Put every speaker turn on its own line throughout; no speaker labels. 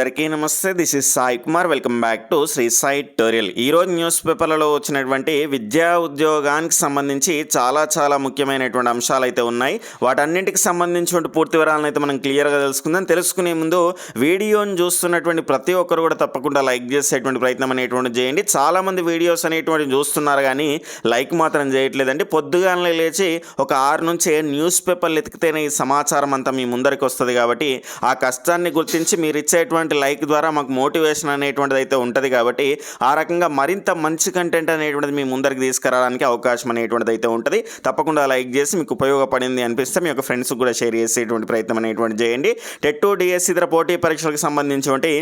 అందరికీ నమస్తే this is Sai Kumar. Welcome back to Sri Sai tutorial ఈరోజు news పేపర్లలో వచ్చినటువంటి విద్యా ఉద్యోగానికి సంబంధించి చాలా చాలా ముఖ్యమైనటువంటి అంశాలు అయితే ఉన్నాయి. వాటన్నింటికి సంబంధించినటువంటి పూర్తి వివరాలను అయితే మనం క్లియర్గా తెలుసుకుందాం. తెలుసుకునే ముందు వీడియోని చూస్తున్నటువంటి ప్రతి ఒక్కరు కూడా తప్పకుండా లైక్ చేసేటువంటి ప్రయత్నం అనేటువంటి చేయండి. చాలామంది వీడియోస్ అనేటువంటి చూస్తున్నారు కానీ లైక్ మాత్రం చేయట్లేదండి. పొద్దుగానే లేచి ఒక ఆరు నుంచి న్యూస్ పేపర్లు ఎతికితేనే ఈ సమాచారం అంతా మీ ముందరికి వస్తుంది కాబట్టి ఆ కష్టాన్ని గుర్తించి మీరు ఇచ్చేటువంటి లైక్ ద్వారా మాకు మోటివేషన్ అనేటువంటిది అయితే ఉంటుంది కాబట్టి ఆ రకంగా మరింత మంచి కంటెంట్ అనేటువంటిది మీ ముందరికి తీసుకురావడానికి అవకాశం అనేటువంటిది అయితే ఉంటుంది. తప్పకుండా లైక్ చేసి మీకు ఉపయోగపడింది అనిపిస్తే మీ యొక్క ఫ్రెండ్స్కి కూడా షేర్ చేసేటువంటి ప్రయత్నం అనేటువంటి చేయండి. టెట్ డిఎస్సి ఇతర పోటీ పరీక్షలకు సంబంధించినటువంటి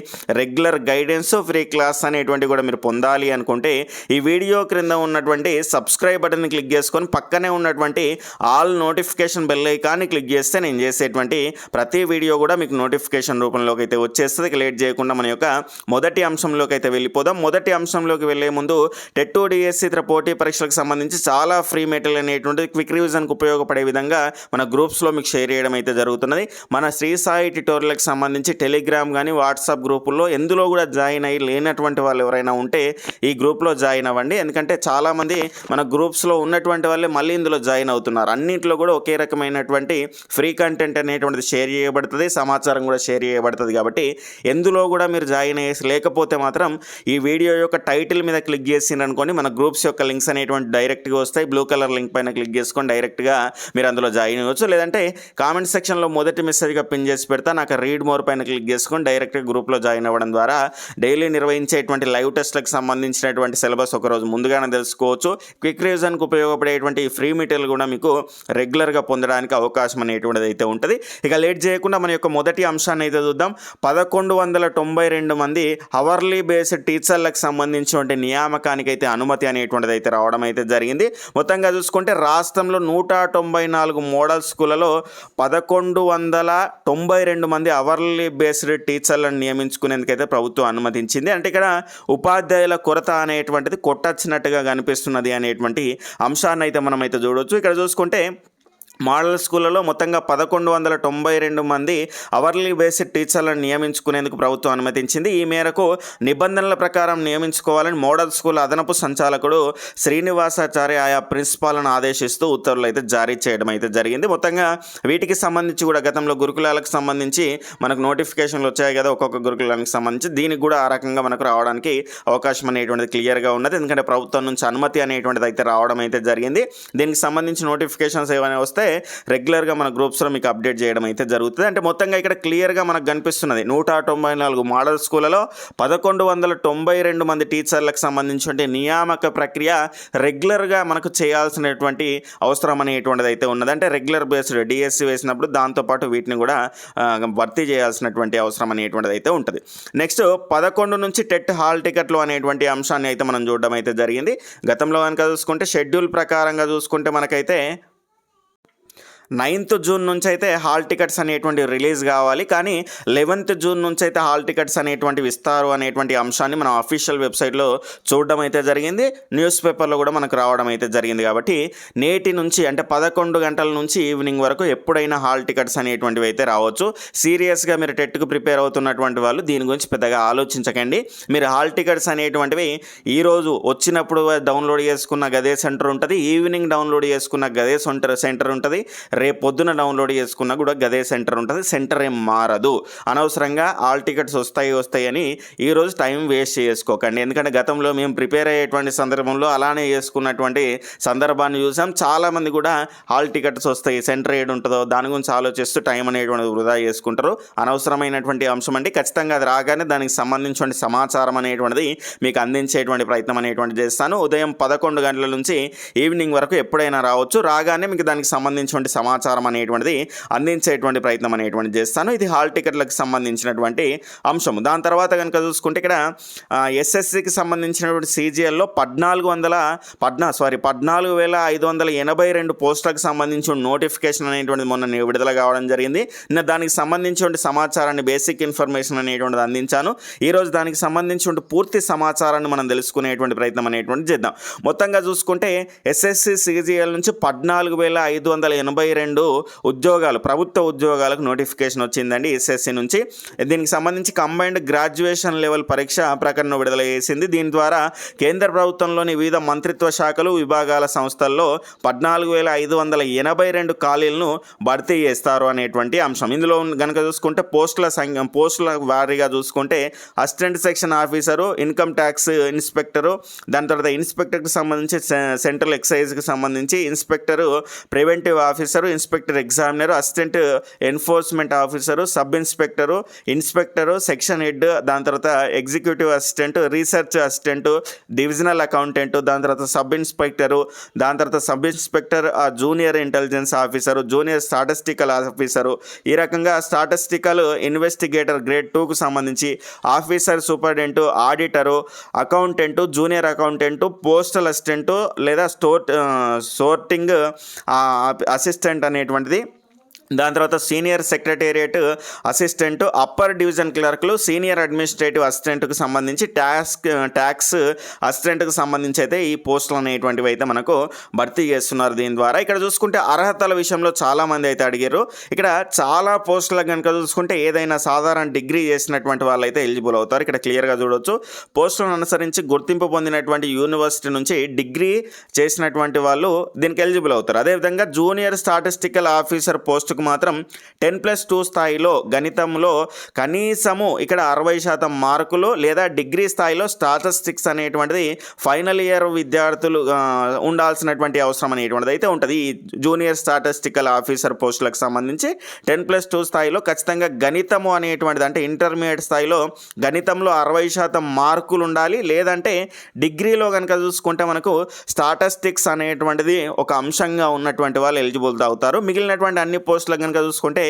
రెగ్యులర్ గైడెన్స్ ఫ్రీ క్లాస్ అనేటువంటి కూడా మీరు పొందాలి అనుకుంటే ఈ వీడియో క్రింద ఉన్నటువంటి సబ్స్క్రైబ్ బటన్ని క్లిక్ చేసుకొని పక్కనే ఉన్నటువంటి ఆల్ నోటిఫికేషన్ బెల్ ఐకాన్ని క్లిక్ చేస్తే నేను చేసేటువంటి ప్రతి వీడియో కూడా మీకు నోటిఫికేషన్ రూపంలోకి అయితే వచ్చేస్తుంది. లేట్ చేయకుండా మన యొక్క మొదటి అంశంలోకి అయితే వెళ్ళిపోదాం. మొదటి అంశంలోకి వెళ్ళే ముందు టెట్ డిఎస్సి ఇతర పోటీ పరీక్షలకు సంబంధించి చాలా ఫ్రీ మెటీరియల్ అనేటువంటిది క్విక్ రివిజన్కి ఉపయోగపడే విధంగా మన గ్రూప్స్లో మీకు షేర్ చేయడం అయితే జరుగుతున్నది. మన శ్రీ సాయి ట్యూటోరియల్కి సంబంధించి టెలిగ్రామ్ కానీ వాట్సాప్ గ్రూపుల్లో ఎందులో కూడా జాయిన్ అయ్యి లేనటువంటి వాళ్ళు ఎవరైనా ఉంటే ఈ గ్రూప్లో జాయిన్ అవ్వండి. ఎందుకంటే చాలామంది మన గ్రూప్స్లో ఉన్నటువంటి వాళ్ళే మళ్ళీ ఇందులో జాయిన్ అవుతున్నారు. అన్నింటిలో కూడా ఒకే రకమైనటువంటి ఫ్రీ కంటెంట్ అనేటువంటిది షేర్ చేయబడుతుంది. సమాచారం కూడా షేర్ చేయబడుతుంది కాబట్టి ఎందులో కూడా మీరు జాయిన్ అయ్యేసి లేకపోతే మాత్రం ఈ వీడియో యొక్క టైటిల్ మీద క్లిక్ చేసిండ్రు అనుకోండి మన గ్రూప్స్ యొక్క లింక్స్ అనేటువంటి డైరెక్ట్గా వస్తాయి. బ్లూ కలర్ లింక్ పైన క్లిక్ చేసుకొని డైరెక్ట్గా మీరు అందులో జాయిన్ అవ్వచ్చు. లేదంటే కామెంట్ సెక్షన్లో మొదటి మెసేజ్గా పిన్ చేసి పెడతా నాకు రీడ్ మోర్ పైన క్లిక్ చేసుకొని డైరెక్ట్గా గ్రూప్లో జాయిన్ అవ్వడం ద్వారా డైలీ నిర్వహించేటువంటి లైవ్ టెస్ట్లకు సంబంధించినటువంటి సిలబస్ ఒకరోజు ముందుగానే తెలుసుకోవచ్చు. క్విక్ రివిజన్కి ఉపయోగపడేటువంటి ఫ్రీ మెటీరియల్ కూడా మీకు రెగ్యులర్గా పొందడానికి అవకాశం అనేటువంటిది అయితే ఉంటుంది. ఇక లేట్ చేయకుండా మన యొక్క మొదటి అంశాన్ని అయితే చూద్దాం. పదకొండు వందల తొంభై రెండు మంది అవర్లీ బేస్డ్ టీచర్లకు సంబంధించినటువంటి నియామకానికి అయితే అనుమతి అనేటువంటిది అయితే రావడం అయితే జరిగింది. మొత్తంగా చూసుకుంటే రాష్ట్రంలో నూట తొంభై నాలుగు మోడల్ స్కూళ్ళలో పదకొండు వందల తొంభై రెండు మంది అవర్లీ బేస్డ్ టీచర్లను నియమించుకునేందుకైతే ప్రభుత్వం అనుమతించింది. అంటే ఇక్కడ ఉపాధ్యాయుల కొరత అనేటువంటిది కొట్టచ్చినట్టుగా కనిపిస్తున్నది అనేటువంటి అంశాన్ని అయితే మనం అయితే చూడవచ్చు ఇక్కడ చూసుకుంటే మోడల్ స్కూళ్ళలో మొత్తంగా పదకొండు వందల తొంభై రెండు మంది అవర్లీ బేస్డ్ టీచర్లను నియమించుకునేందుకు ప్రభుత్వం అనుమతించింది. ఈ మేరకు నిబంధనల ప్రకారం నియమించుకోవాలని మోడల్ స్కూల్ అదనపు సంచాలకుడు శ్రీనివాసాచార్య ఆయా ప్రిన్సిపాల్ను ఆదేశిస్తూ ఉత్తర్వులు అయితే జారీ చేయడం అయితే జరిగింది. మొత్తంగా వీటికి సంబంధించి కూడా గతంలో గురుకులాలకు సంబంధించి మనకు నోటిఫికేషన్లు వచ్చాయి కదా ఒక్కొక్క గురుకులానికి సంబంధించి. దీనికి కూడా ఆ రకంగా మనకు రావడానికి అవకాశం అనేటువంటిది క్లియర్గా ఉన్నది. ఎందుకంటే ప్రభుత్వం నుంచి అనుమతి అనేటువంటిది అయితే రావడం అయితే జరిగింది. దీనికి సంబంధించి నోటిఫికేషన్స్ ఏమైనా వస్తే రెగ్యులర్గా మన గ్రూప్స్లో మీకు అప్డేట్ చేయడం అయితే జరుగుతుంది. అంటే మొత్తంగా ఇక్కడ క్లియర్గా మనకు కనిపిస్తున్నది. నూట తొంభై నాలుగు మోడల్ స్కూళ్ళలో పదకొండు వందల తొంభై రెండు మంది టీచర్లకు సంబంధించి నియామక ప్రక్రియ రెగ్యులర్గా మనకు చేయాల్సినటువంటి అవసరం అనేటువంటిది అయితే ఉన్నది. అంటే రెగ్యులర్ బేస్డ్ డిఎస్సి వేసినప్పుడు దాంతోపాటు వీటిని కూడా భర్తీ చేయాల్సినటువంటి అవసరం అనేటువంటిది అయితే ఉంటుంది. నెక్స్ట్ పదకొండు నుంచి టెట్ హాల్ టికెట్లు అనేటువంటి అంశాన్ని అయితే మనం చూడడం అయితే జరిగింది. గతంలో కనుక చూసుకుంటే షెడ్యూల్ ప్రకారంగా చూసుకుంటే మనకైతే నైన్త్ జూన్ నుంచి అయితే హాల్ టికెట్స్ అనేటువంటి రిలీజ్ కావాలి. కానీ లెవెన్త్ జూన్ నుంచి అయితే హాల్ టికెట్స్ అనేటువంటివి ఇస్తారు అనేటువంటి అంశాన్ని మనం అఫీషియల్ వెబ్సైట్లో చూడడం అయితే జరిగింది. న్యూస్ పేపర్లో కూడా మనకు రావడం అయితే జరిగింది కాబట్టి నేటి నుంచి అంటే పదకొండు గంటల నుంచి ఈవినింగ్ వరకు ఎప్పుడైనా హాల్ టికెట్స్ అనేటువంటివి అయితే రావచ్చు. సీరియస్గా మీరు టెట్కు ప్రిపేర్ అవుతున్నటువంటి వాళ్ళు దీని గురించి పెద్దగా ఆలోచించకండి. మీరు హాల్ టికెట్స్ అనేటువంటివి ఈరోజు వచ్చినప్పుడు డౌన్లోడ్ చేసుకున్న గదే సెంటర్ ఉంటుంది. ఈవినింగ్ డౌన్లోడ్ చేసుకున్న గదే సెంటర్ సెంటర్ ఉంటుంది. రేపు డౌన్లోడ్ చేసుకున్నా కూడా గదే సెంటర్ ఉంటుంది. సెంటర్ ఏం మారదు. అనవసరంగా ఆల్ టికెట్స్ వస్తాయి వస్తాయని ఈరోజు టైం వేస్ట్ చేసుకోకండి. ఎందుకంటే గతంలో మేము ప్రిపేర్ అయ్యేటువంటి సందర్భంలో అలానే చేసుకున్నటువంటి సందర్భాన్ని చూసాం. చాలామంది కూడా హాల్ టికెట్స్ వస్తాయి సెంటర్ ఏడు ఉంటుందో దాని గురించి ఆలోచిస్తూ టైం అనేటువంటి వృధా చేసుకుంటారు. అనవసరమైనటువంటి అంశం అండి. ఖచ్చితంగా అది రాగానే దానికి సంబంధించిన సమాచారం అనేటువంటిది మీకు అందించేటువంటి ప్రయత్నం అనేటువంటి చేస్తాను. ఉదయం పదకొండు గంటల నుంచి ఈవినింగ్ వరకు ఎప్పుడైనా రావచ్చు. రాగానే మీకు దానికి సంబంధించిన సమాచారం సమాచారం అనేటువంటిది అందించేటువంటి ప్రయత్నం అనేటువంటి చేస్తాను. ఇది హాల్ టికెట్లకు సంబంధించినటువంటి అంశము. దాని తర్వాత కనుక చూసుకుంటే ఇక్కడ ఎస్ఎస్సికి సంబంధించినటువంటి సీజీఎల్లో పద్నాలుగు వందల పద్నా సారీ పద్నాలుగు వేల ఐదు వందల ఎనభై రెండు పోస్టులకు సంబంధించిన నోటిఫికేషన్ అనేటువంటిది మొన్న విడుదల కావడం జరిగింది. నిన్న దానికి సంబంధించిన సమాచారాన్ని బేసిక్ ఇన్ఫర్మేషన్ అనేటువంటిది అందించాను. ఈరోజు దానికి సంబంధించిన పూర్తి సమాచారాన్ని మనం తెలుసుకునేటువంటి ప్రయత్నం అనేటువంటి చేద్దాం. మొత్తంగా చూసుకుంటే ఎస్ఎస్సి సీజీఎల్ నుంచి పద్నాలుగు వేల ఐదు వందల ఎనభై రెండు ఉద్యోగాలు ప్రభుత్వ ఉద్యోగాలకు నోటిఫికేషన్ వచ్చిందండి ఎస్ఎస్సి నుంచి. దీనికి సంబంధించి కంబైన్డ్ గ్రాడ్యుయేషన్ లెవెల్ పరీక్ష ప్రకటన విడుదల చేసింది. దీని ద్వారా కేంద్ర ప్రభుత్వంలోని వివిధ మంత్రిత్వ శాఖలు విభాగాల సంస్థల్లో పద్నాలుగు వేల ఐదు వందల ఎనభై రెండు ఖాళీలను భర్తీ చేస్తారు అనేటువంటి అంశం. ఇందులో కనుక చూసుకుంటే పోస్టుల సంఖ్య పోస్టుల వారీగా చూసుకుంటే assistant section officer income tax inspector దాని తర్వాత ఇన్స్పెక్టర్కి సంబంధించి సెంట్రల్ ఎక్సైజ్కి సంబంధించి inspector preventive officer inspector examiner assistant enforcement officer sub inspector inspector section head దాని తర్వాత executive assistant research assistant divisional accountant దాని తర్వాత సబ్ ఇన్స్పెక్టరు దాని తర్వాత సబ్ ఇన్స్పెక్టర్ ఆ junior intelligence officer junior statistical officer. ఈ రకంగా స్టాటిస్టికల్ ఇన్వెస్టిగేటర్ గ్రేడ్ టూకు సంబంధించి officer superintendent auditor accountant junior accountant postal assistant లేదా స్టోర్ సోర్టింగ్ అసిస్టెంట్ అనేటువంటిది దాని తర్వాత senior secretariat assistant upper division క్లర్క్లు senior administrative అసిస్టెంట్కి సంబంధించి ట్యాక్స్ ట్యాక్స్ అసిస్టెంట్కు సంబంధించి అయితే ఈ పోస్టులు అనేటువంటివి అయితే మనకు భర్తీ చేస్తున్నారు దీని ద్వారా. ఇక్కడ చూసుకుంటే అర్హతల విషయంలో చాలామంది అయితే అడిగారు. ఇక్కడ చాలా పోస్టులకు కనుక చూసుకుంటే ఏదైనా సాధారణ డిగ్రీ చేసినటువంటి వాళ్ళు అయితే ఎలిజిబుల్ అవుతారు. ఇక్కడ క్లియర్గా చూడొచ్చు. పోస్టులను అనుసరించి గుర్తింపు పొందినటువంటి యూనివర్సిటీ నుంచి డిగ్రీ చేసినటువంటి వాళ్ళు దీనికి ఎలిజిబుల్ అవుతారు. అదేవిధంగా జూనియర్ స్టాటిస్టికల్ ఆఫీసర్ పోస్టుకు మాత్రం టెన్ ప్లస్ టూ స్థాయిలో గణితంలో కనీసము ఇక్కడ అరవై శాతం మార్కులు లేదా డిగ్రీ స్థాయిలో స్టాటిస్టిక్స్ అనేటువంటిది ఫైనల్ ఇయర్ విద్యార్థులు ఉండాల్సినటువంటి అవసరం అనేటువంటిది అయితే ఉంటుంది. ఈ జూనియర్ స్టాటిస్టికల్ ఆఫీసర్ పోస్టులకు సంబంధించి టెన్ ప్లస్ టూ స్థాయిలో ఖచ్చితంగా గణితము అనేటువంటిది అంటే ఇంటర్మీడియట్ స్థాయిలో గణితంలో అరవై శాతం మార్కులు ఉండాలి. లేదంటే డిగ్రీలో కనుక చూసుకుంటే మనకు స్టాటిస్టిక్స్ అనేటువంటిది ఒక అంశంగా ఉన్నటువంటి వాళ్ళు ఎలిజిబుల్ అవుతారు. మిగిలినటువంటి అన్ని పోస్టులకు కనుక చూసుకుంటే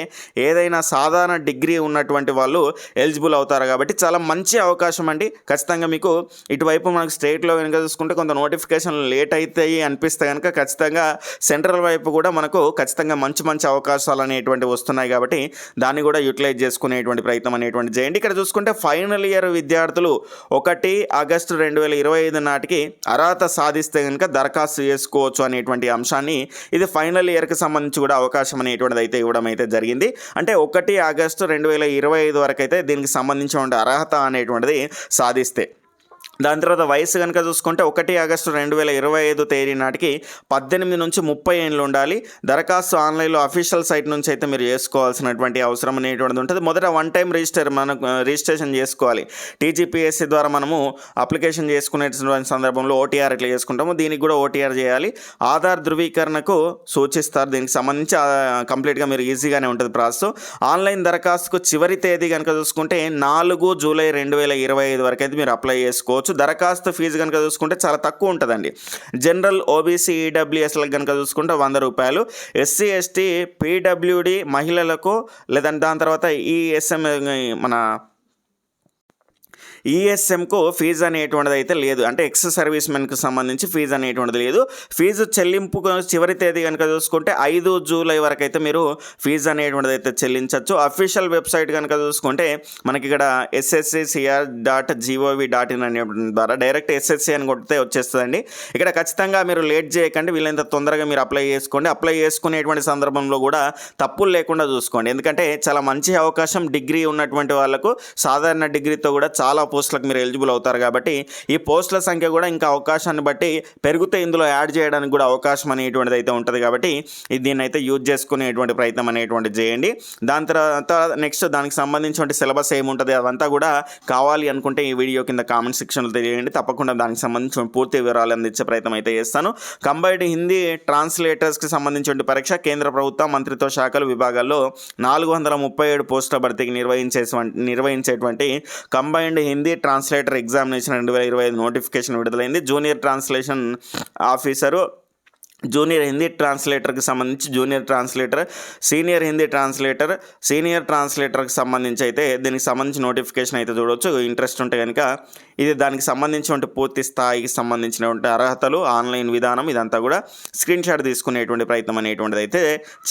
ఏదైనా సాధారణ డిగ్రీ ఉన్నటువంటి వాళ్ళు ఎలిజిబుల్ అవుతారు కాబట్టి చాలా మంచి అవకాశం అండి. ఖచ్చితంగా మీకు ఇటువైపు మనకు స్టేట్లో కనుక చూసుకుంటే కొంత నోటిఫికేషన్ లేట్ అవుతాయి అనిపిస్తే కనుక ఖచ్చితంగా సెంట్రల్ వైపు కూడా మనకు ఖచ్చితంగా మంచి మంచి అవకాశాలు అనేటువంటివి వస్తున్నాయి కాబట్టి దాన్ని కూడా యూటిలైజ్ చేసుకునేటువంటి ప్రయత్నం అనేటువంటి చేయండి. ఇక్కడ చూసుకుంటే ఫైనల్ ఇయర్ విద్యార్థులు ఒకటి ఆగస్టు రెండు వేల ఇరవై ఐదు నాటికి అర్హత సాధిస్తే కనుక దరఖాస్తు చేసుకోవచ్చు అనేటువంటి అంశాన్ని ఇది ఫైనల్ ఇయర్కి సంబంధించి కూడా అవకాశం అనేటువంటిది అయితే ఇవ్వడం అయితే జరిగింది. అంటే ఒకటి ఆగస్టు రెండు వేల ఇరవై ఐదు వరకు అయితే దీనికి సంబంధించిన అర్హత అనేటువంటిది సాధిస్తే దాని తర్వాత వయసు కనుక చూసుకుంటే ఒకటి ఆగస్టు రెండు వేల ఇరవై ఐదు తేదీ నాటికి పద్దెనిమిది నుంచి ముప్పై ఏళ్ళు ఉండాలి. దరఖాస్తు ఆన్లైన్లో అఫీషియల్ సైట్ నుంచి అయితే మీరు చేసుకోవాల్సినటువంటి అవసరం అనేటువంటిది ఉంటుంది. మొదట వన్ టైం రిజిస్టర్ మనకు రిజిస్ట్రేషన్ చేసుకోవాలి. టీజీపీఎస్సీ ద్వారా మనము అప్లికేషన్ చేసుకునేటువంటి సందర్భంలో ఓటీఆర్ ఎట్లా చేసుకుంటాము. దీనికి కూడా ఓటీఆర్ చేయాలి. ఆధార్ ధృవీకరణకు సూచిస్తారు. దీనికి సంబంధించి కంప్లీట్గా మీరు ఈజీగానే ఉంటుంది ప్రాసెస్. ఆన్లైన్ దరఖాస్తుకు చివరి తేదీ కనుక చూసుకుంటే నాలుగు జూలై రెండు వేల ఇరవై ఐదు వరకు అయితే మీరు అప్లై చేసుకోవచ్చు. దరఖాస్తు ఫీజు కనుక చూసుకుంటే చాలా తక్కువ ఉంటుందండి. జనరల్ ఓబీసీ ఈడబ్ల్యూఎస్లకు కనుక చూసుకుంటే వంద రూపాయలు. ఎస్సీ ఎస్టీ పీడబ్ల్యూడి మహిళలకు లేదంటే దాని తర్వాత ఈఎస్ఎం మన ఈఎస్ఎంకు ఫీజు అనేటువంటిది అయితే లేదు. అంటే ఎక్స్ సర్వీస్ మెన్కి సంబంధించి ఫీజు అనేటువంటిది లేదు. ఫీజు చెల్లింపు చివరి తేదీ కనుక చూసుకుంటే ఐదు జూలై వరకు అయితే మీరు ఫీజు అనేటువంటిది అయితే చెల్లించవచ్చు అఫీషియల్ వెబ్సైట్ కనుక చూసుకుంటే మనకి ఇక్కడ SSC CR dot GOV dot in అనే ద్వారా డైరెక్ట్ ఎస్ఎస్సి అని కొడితే వచ్చేస్తుందండి. ఇక్కడ ఖచ్చితంగా మీరు లేట్ చేయకండి. వీళ్ళంత తొందరగా మీరు అప్లై చేసుకోండి. అప్లై చేసుకునేటువంటి సందర్భంలో కూడా తప్పులు లేకుండా చూసుకోండి. ఎందుకంటే చాలా మంచి అవకాశం డిగ్రీ ఉన్నటువంటి వాళ్ళకు సాధారణ డిగ్రీతో కూడా చాలా పోస్టులకు మీరు ఎలిజిబుల్ అవుతారు కాబట్టి ఈ పోస్టుల సంఖ్య కూడా ఇంకా అవకాశాన్ని బట్టి పెరిగితే ఇందులో యాడ్ చేయడానికి కూడా అవకాశం అనేటువంటిది అయితే ఉంటుంది కాబట్టి ఇది దీన్ని అయితే యూజ్ చేసుకునేటువంటి ప్రయత్నం అనేటువంటిది చేయండి. దాని తర్వాత నెక్స్ట్ దానికి సంబంధించిన సిలబస్ ఏముంటుంది అదంతా కూడా కావాలి అనుకుంటే ఈ వీడియో కింద కామెంట్ సెక్షన్లో తెలియండి. తప్పకుండా దానికి సంబంధించిన పూర్తి వివరాలు అందించే ప్రయత్నం అయితే చేస్తాను. కంబైన్డ్ హిందీ ట్రాన్స్లేటర్స్కి సంబంధించిన పరీక్ష కేంద్ర ప్రభుత్వ మంత్రిత్వ శాఖల విభాగాల్లో నాలుగు వందల ముప్పై ఏడు పోస్టుల భర్తీకి నిర్వహించే నిర్వహించేటువంటి combined Hindi Hindi translator examination రెండు వేల ఇరవై ఐదు నోటిఫికేషన్ విడుదలైంది. Junior translation officer junior Hindi ట్రాన్స్లేటర్కి సంబంధించి junior translator senior Hindi translator senior ట్రాన్స్లేటర్కి సంబంధించి అయితే దీనికి సంబంధించి నోటిఫికేషన్ అయితే చూడవచ్చు ఇంట్రెస్ట్ ఉంటే కనుక ఇది దానికి సంబంధించినటువంటి పూర్తి స్థాయికి సంబంధించినటువంటి అర్హతలు ఆన్లైన్ విధానం ఇదంతా కూడా స్క్రీన్ షాట్ తీసుకునేటువంటి ప్రయత్నం అనేటువంటిది అయితే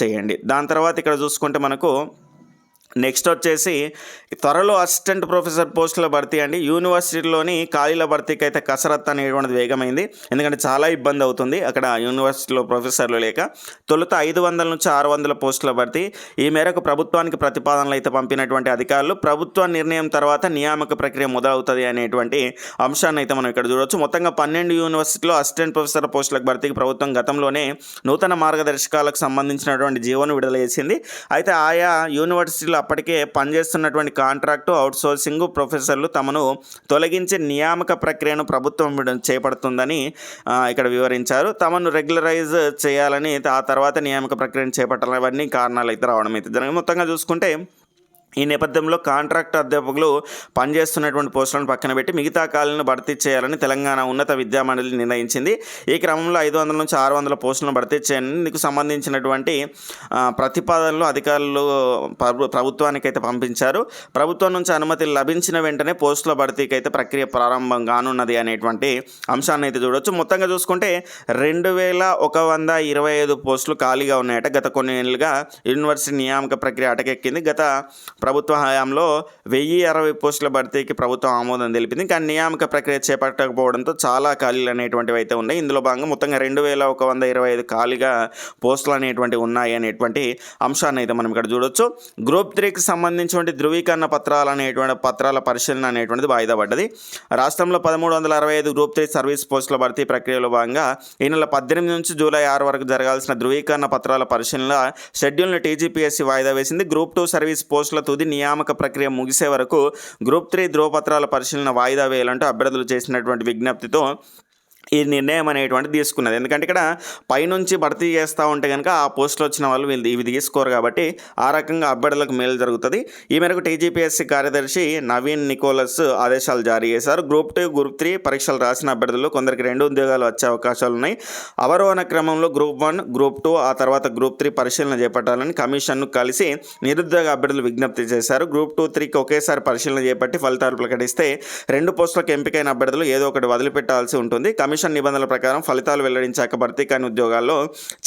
చేయండి. దాని తర్వాత ఇక్కడ చూసుకుంటే మనకు నెక్స్ట్ వచ్చేసి త్వరలో అసిస్టెంట్ ప్రొఫెసర్ పోస్టుల భర్తీ అండి. యూనివర్సిటీలోని ఖాళీల భర్తీకి అయితే కసరత్ అనేటువంటిది వేగమైంది. ఎందుకంటే చాలా ఇబ్బంది అవుతుంది అక్కడ యూనివర్సిటీలో ప్రొఫెసర్లు లేక. తొలుత ఐదు వందల నుంచి ఆరు వందల పోస్టుల భర్తీ. ఈ మేరకు ప్రభుత్వానికి ప్రతిపాదనలు అయితే పంపినటువంటి అధికారులు ప్రభుత్వ నిర్ణయం తర్వాత నియామక ప్రక్రియ మొదలవుతుంది అనేటువంటి అంశాన్ని అయితే మనం ఇక్కడ చూడవచ్చు మొత్తంగా పన్నెండు యూనివర్సిటీలో అసిస్టెంట్ ప్రొఫెసర్ పోస్టులకు భర్తీకి ప్రభుత్వం గతంలోనే నూతన మార్గదర్శకాలకు సంబంధించినటువంటి జీవోను విడుదల చేసింది. అయితే ఆయా యూనివర్సిటీలో అప్పటికే పనిచేస్తున్నటువంటి కాంట్రాక్టు అవుట్సోర్సింగ్ ప్రొఫెసర్లు తమను తొలగించే నియామక ప్రక్రియను ప్రభుత్వం చేపడుతుందని ఇక్కడ వివరించారు. తమను రెగ్యులరైజ్ చేయాలని ఆ తర్వాత నియామక ప్రక్రియను చేపట్టాలని అవన్నీ కారణాలు అయితే రావడం అయితే జరిగింది. మొత్తంగా చూసుకుంటే ఈ నేపథ్యంలో కాంట్రాక్ట్ అధ్యాపకులు పనిచేస్తున్నటువంటి పోస్టులను పక్కన పెట్టి మిగతా ఖాళీలను భర్తీ చేయాలని తెలంగాణ ఉన్నత విద్యామండలి నిర్ణయించింది. ఈ క్రమంలో ఐదు వందల నుంచి ఆరు వందల పోస్టులను భర్తీ చేయాలని ఇందుకు సంబంధించినటువంటి ప్రతిపాదనలు అధికారులు ప్రభు- ప్రభుత్వానికైతే పంపించారు. ప్రభుత్వం నుంచి అనుమతి లభించిన వెంటనే పోస్టుల భర్తీకి అయితే ప్రక్రియ ప్రారంభం కానున్నది అనేటువంటి అంశాన్ని అయితే చూడవచ్చు మొత్తంగా చూసుకుంటే రెండు వేల ఒక వంద ఇరవై ఐదు పోస్టులు ఖాళీగా ఉన్నాయట. గత కొన్ని ఏళ్ళుగా యూనివర్సిటీ నియామక ప్రక్రియ అటకెక్కింది. గత ప్రభుత్వ హయాంలో వెయ్యి అరవై పోస్టుల భర్తీకి ప్రభుత్వం ఆమోదం తెలిపింది. కానీ నియామక ప్రక్రియ చేపట్టకపోవడంతో చాలా ఖాళీలు అనేటువంటివి అయితే ఉన్నాయి. ఇందులో భాగంగా మొత్తంగా రెండు వేల ఒక వంద ఇరవై ఐదు ఖాళీగా పోస్టులు అనేటువంటివి ఉన్నాయి అనేటువంటి అంశాన్ని అయితే మనం ఇక్కడ చూడొచ్చు. గ్రూప్ త్రీకి సంబంధించినటువంటి ధృవీకరణ పత్రాలు అనేటువంటి పత్రాల పరిశీలన అనేటువంటిది వాయిదా పడ్డది. రాష్ట్రంలో పదమూడు వందల అరవై ఐదు గ్రూప్ త్రీ సర్వీస్ పోస్టుల భర్తీ ప్రక్రియలో భాగంగా ఈ నెల పద్దెనిమిది నుంచి జూలై ఆరు వరకు జరగాల్సిన ధృవీకరణ పత్రాల పరిశీలన షెడ్యూల్ను టీజీపీఎస్సీ వాయిదా వేసింది. గ్రూప్ టూ సర్వీస్ పోస్టుల తుది నియామక ప్రక్రియ ముగిసే వరకు గ్రూప్ త్రీ ధ్రువపత్రాల పరిశీలన వాయిదా వేయాలంటూ అభ్యర్థులు చేసినటువంటి విజ్ఞప్తితో ఈ నిర్ణయం అనేటువంటి తీసుకున్నది. ఎందుకంటే ఇక్కడ పైనుంచి భర్తీ చేస్తూ ఉంటే కనుక ఆ పోస్టులు వచ్చిన వాళ్ళు వీళ్ళు ఇవి తీసుకోరు కాబట్టి ఆ రకంగా అభ్యర్థులకు మేలు జరుగుతుంది. ఈ మేరకు టీజీపీఎస్సీ కార్యదర్శి నవీన్ నికోలస్ ఆదేశాలు జారీ చేశారు. గ్రూప్ టూ గ్రూప్ త్రీ పరీక్షలు రాసిన అభ్యర్థులు కొందరికి రెండు ఉద్యోగాలు వచ్చే అవకాశాలు ఉన్నాయి. అవరోహణ క్రమంలో గ్రూప్ వన్ గ్రూప్ టూ ఆ తర్వాత గ్రూప్ త్రీ పరిశీలన చేపట్టాలని కమిషన్ను కలిసి నిరుద్యోగ అభ్యర్థులు విజ్ఞప్తి చేశారు. గ్రూప్ టూ త్రీకి ఒకేసారి పరిశీలన చేపట్టి ఫలితాలు ప్రకటిస్తే రెండు పోస్టులకు ఎంపికైన అభ్యర్థులు ఏదో ఒకటి వదిలిపెట్టాల్సి ఉంటుంది. కమిషన్ నిబంధనల ప్రకారం ఫలితాలు వెల్లడించాక భర్తీ కాని ఉద్యోగాల్లో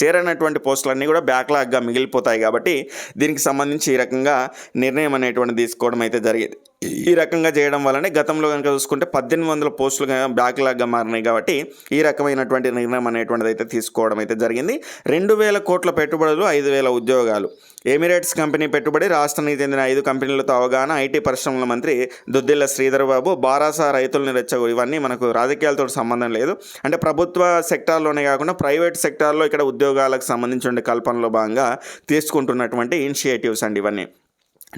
చేరనటువంటి పోస్టులన్నీ కూడా బ్యాక్లాగ్గా మిగిలిపోతాయి కాబట్టి దీనికి సంబంధించి ఈ రకంగా నిర్ణయం అనేటువంటి తీసుకోవడం అయితే జరిగేది. ఈ రకంగా చేయడం వల్లనే గతంలో కనుక చూసుకుంటే పద్దెనిమిది వందల పోస్టులు బ్యాక్లాగ్గా మారినాయి కాబట్టి ఈ రకమైనటువంటి నిర్ణయం అనేటువంటిది అయితే తీసుకోవడం అయితే జరిగింది. రెండు వేల కోట్ల పెట్టుబడులు ఐదు వేల ఉద్యోగాలు. ఎమిరేట్స్ కంపెనీ పెట్టుబడి రాష్ట్రానికి చెందిన ఐదు కంపెనీలతో అవగాహన ఐటీ పరిశ్రమల మంత్రి దుద్దిల్ల శ్రీధర్ బాబు బారాసా రైతులని రెచ్చగొ ఇవన్నీ మనకు రాజకీయాలతో సంబంధం లేదు. అంటే ప్రభుత్వ సెక్టార్లోనే కాకుండా ప్రైవేట్ సెక్టార్లో ఇక్కడ ఉద్యోగాలకు సంబంధించిన కల్పనలో భాగంగా తీసుకుంటున్నటువంటి ఇనిషియేటివ్స్ అండి ఇవన్నీ.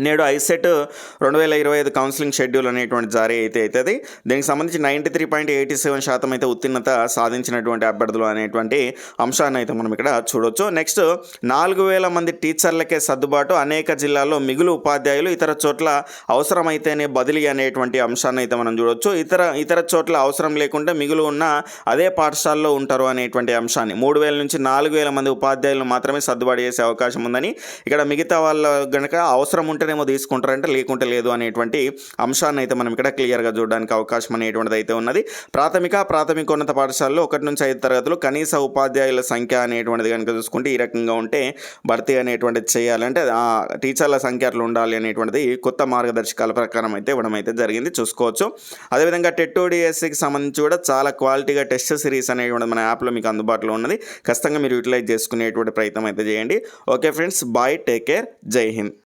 నేడు ఐసెట్ రెండు వేల ఇరవై ఐదు కౌన్సిలింగ్ షెడ్యూల్ అనేటువంటి జారీ అయితే అవుతుంది. దీనికి సంబంధించి ninety three point eighty seven శాతం అయితే ఉత్తీర్ణత సాధించినటువంటి అభ్యర్థులు అనేటువంటి అంశాన్ని అయితే మనం ఇక్కడ చూడొచ్చు. నెక్స్ట్ నాలుగు వేల మంది టీచర్లకే సర్దుబాటు అనేక జిల్లాల్లో మిగులు ఉపాధ్యాయులు ఇతర చోట్ల అవసరమైతేనే బదిలీ అనేటువంటి అంశాన్ని అయితే మనం చూడొచ్చు. ఇతర ఇతర చోట్ల అవసరం లేకుండా మిగులు ఉన్న అదే పాఠశాలలో ఉంటారు అనేటువంటి అంశాన్ని. మూడు వేల నుంచి నాలుగు వేల మంది ఉపాధ్యాయులు మాత్రమే సర్దుబాటు చేసే అవకాశం ఉందని. ఇక్కడ మిగతా వాళ్ళ గనక అవసరం తీసుకుంటేనేమో తీసుకుంటారంటే లేకుంటే లేదు అనేటువంటి అంశాన్ని అయితే మనం ఇక్కడ క్లియర్గా చూడడానికి అవకాశం అనేటువంటిది అయితే ఉన్నది. ప్రాథమిక ప్రాథమికోన్నత పాఠశాలలో ఒకటి నుంచి ఐదు తరగతులు కనీస ఉపాధ్యాయుల సంఖ్య అనేటువంటిది కనుక చూసుకుంటే ఈ రకంగా ఉంటే భర్తీ అనేటువంటిది చేయాలంటే ఆ టీచర్ల సంఖ్య ఉండాలి అనేటువంటిది కొత్త మార్గదర్శకాల ప్రకారం అయితే ఇవ్వడం అయితే జరిగింది. చూసుకోవచ్చు. అదేవిధంగా టెట్ డిఎస్సికి సంబంధించి కూడా చాలా క్వాలిటీగా టెస్ట్ సిరీస్ అనేటువంటి మన యాప్లో మీకు అందుబాటులో ఉన్నది. ఖచ్చితంగా మీరు యూటిలైజ్ చేసుకునేటువంటి ప్రయత్నం అయితే చేయండి. Okay friends bye take care Jai Hind.